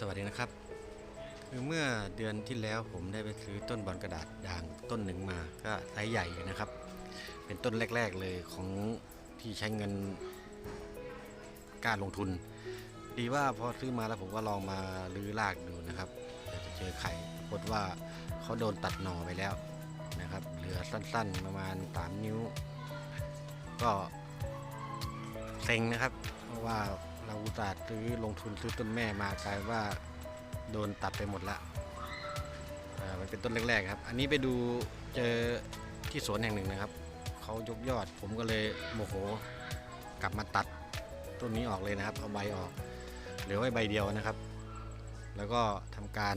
สวัสดีนะครับ คือเมื่อเดือนที่แล้วผมได้ไปซื้อต้นบอลกระดาษด่างต้นหนึ่งมาก็ไซส์ใหญ่นะครับ เป็นต้นแรก ๆเลยของที่ใช้เงินการลงทุน ดีว่าพอซื้อมาแล้วผมก็ลองมาลื้อรากดูนะครับจะเจอไข่ปรากฏว่าเขาโดนตัดหน่อไปแล้วนะครับ เหลือสั้นๆประมาณ 3 นิ้ว ก็เซ็งนะครับ เพราะว่า เราอุตส่าห์ซื้อลงทุนซื้อต้นแม่มากลายว่าโดนตัดไปหมดละอ่อมันเป็นต้นแรกๆครับ อันนี้ไปดูเจอที่สวนแห่งหนึ่งนะครับเขายกยอด ผมก็เลยโมโหกลับมาตัดต้นนี้ออกเลยนะครับ เอาใบออกเหลือไว้ใบเดียวนะครับ แล้วก็ทำการ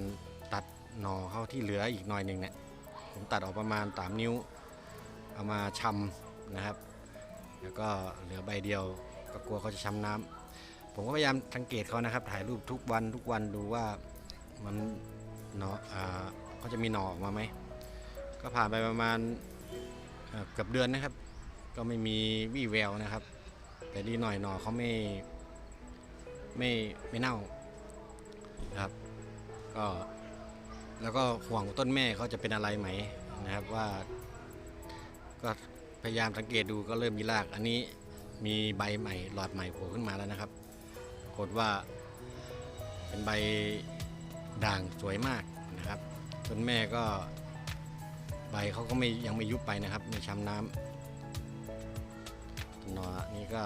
ตัดหน่อเข้าที่เหลืออีกหน่อยหนึ่งเนี่ยผมตัดออกประมาณ3นิ้ว เอามาชำนะครับ แล้วก็เหลือใบเดียวก็กลัวเขาจะช้ำน้ำ ผมก็พยายามสังเกตเขานะครับ ถ่ายรูปทุกวันทุกวันดูว่ามันหนออเขาจะมีหน่อออกมาไหม ก็ผ่านไปประมาณเกือบเดือนนะครับ ก็ไม่มีวี่แววนะครับ แต่ดีหน่อยหน่อเขาไม่ไม่ไม่เน่านะครับ ก็แล้วก็ห่วงต้นแม่เขาจะเป็นอะไรไหมนะครับว่า ก็พยายามสังเกตดูก็เริ่มมีราก อันนี้มีใบใหม่หลอดใหม่โผล่ขึ้นมาแล้วนะครับากฏว่าเป็นใบด่างสวยมากนะครับต้นแม่ก็ใบเขาก็ไม่ยังไม่ยุบไปนะครับไม่ช้ำน้ำหนอนี่ก็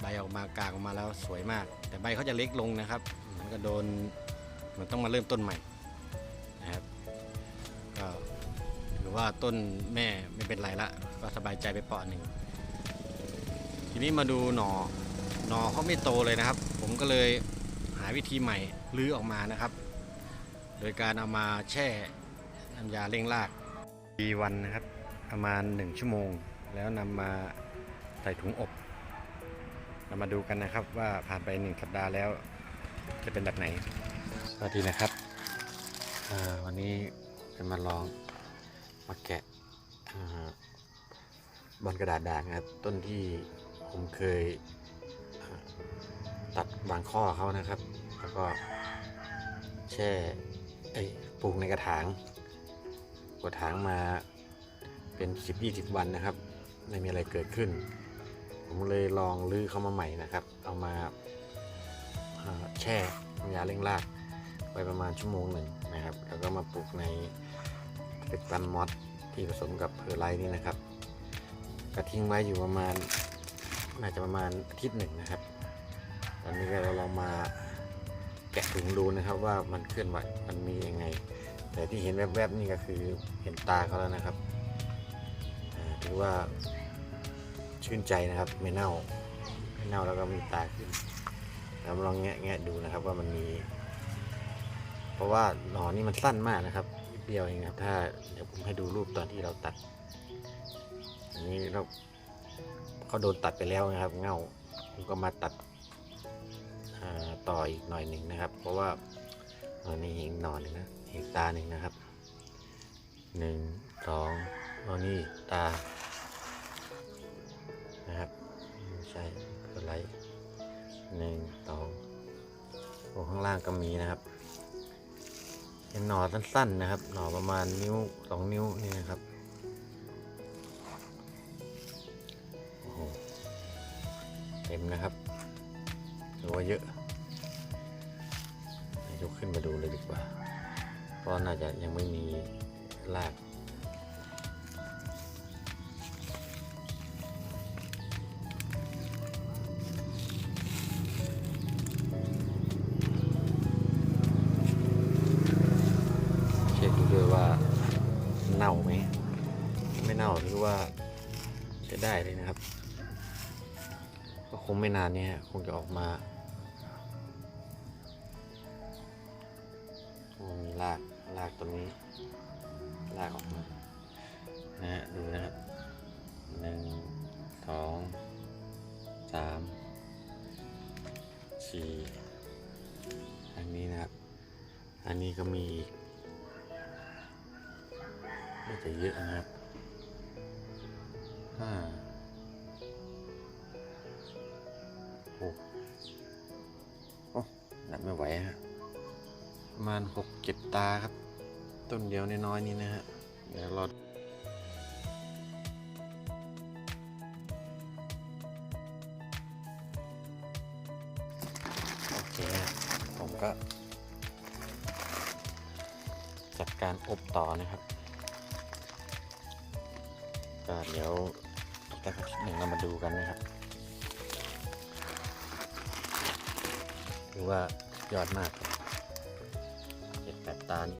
ใบออกมากากออกมาแล้วสวยมาก แต่ใบเขาจะเล็กลงนะครับ มันก็โดนมันต้องมาเริ่มต้นใหม่นะครับก็หรือว่าต้นแม่ไม่เป็นไรละก็สบายใจไปเปาะหนึ่งทีนี้มาดูหนอ หนอเขาไม่โตเลยนะครับ ผมก็เลยหาวิธีใหม่ลื้อออกมานะครับ โดยการเอามาแช่น้ำยาเร่งรากปีวันนะครับ ประมาณ 1 ชั่วโมง แล้วนำมาใส่ถุงอบเรามาดูกันนะครับว่าผ่านไป 1 สัปดาห์แล้วจะเป็นแบบไหน สวัสดีนะครับอ่าวันนี้จะมาลองมาแกะอ่าบอลกระดาษด่างนะครับต้นที่ผมเคยอ่า ตัดบางข้อเขานะครับ แล้วก็แช่ปลูกในกระถางกระถางมาเป็น10-20 วันนะครับ ไม่มีอะไรเกิดขึ้น ผมเลยลองลื้อเข้ามาใหม่นะครับ เอามาแช่ยาเร่งรากไว้ประมาณชั่วโมงหนึ่งนะครับ แล้วก็มาปลูกในเป็นตันมอสที่ผสมกับเพอร์ไลท์นี่นะครับ ก็ทิ้งไว้อยู่ประมาณน่าจะประมาณอาทิตย์หนึ่งนะครับ อนนี้ก็เราลองมาแกะถุงดูนะครับว่ามันเคลื่อนไหวมันมียังไง แต่ที่เห็นแวบๆนี่ก็คือเห็นตาเขาแล้วนะครับถือว่าชื่นใจนะครับไม่เน่าไม่เน่าแล้วก็มีตาขึ้นเราลองแงะแงะดูนะครับว่ามันมี เพราะว่าหนอนนี่มันสั้นมากนะครับนิดเดียวเองครับ ถ้าเดี๋ยวผมให้ดูรูปตอนที่เราตัดอันนี้เราเขาโดนตัดไปแล้วนะครับ เงาผมก็มาตัด ต่ออีกหน่อยหนึ่งนะครับ เพราะว่าเออนี่อีกหน่อยหนึ่งนะอีกตาหนึ่งนะครับหนึ่งสองแล้วนี่ตานะครับไม่ใช่อะไรหนึ่งสองโอ้ข้างล่างก็มีนะครับเป็นหน่อสั้นๆนะครับ หน่อประมาณนิ้วสองนิ้วนี่นะครับโอ้โหเต็มนะครับ หรือว่าเยอะยกขึ้นมาดูเลยดีกว่า เพราะน่าจะยังไม่มีรากเช็คดูด้วยว่าเน่าไหม ไม่เน่าหรือว่าใช้ได้เลยนะครับ ก็คงไม่นานนี้คงจะออกมา โอ้มีรากรากตรงนี้รากออกมานะฮะดูนะครับหนึ่งสองสามสี่อันนี้นะครับ อันนี้ก็มีอีกน่าจะเยอะนะครับห้าหกโอ้นับไม่ไหวฮะ ประมาณหกเจ็ดตาครับ ต้นเดียวน้อยๆนี่นะฮะ เดี๋ยวรอโอเค ผมก็ จัดการอบต่อนะครับ ก็เดี๋ยวอีกสักอาทิตย์หนึ่งเรามาดูกันนะครับถือว่ายอดมาก kesehatan.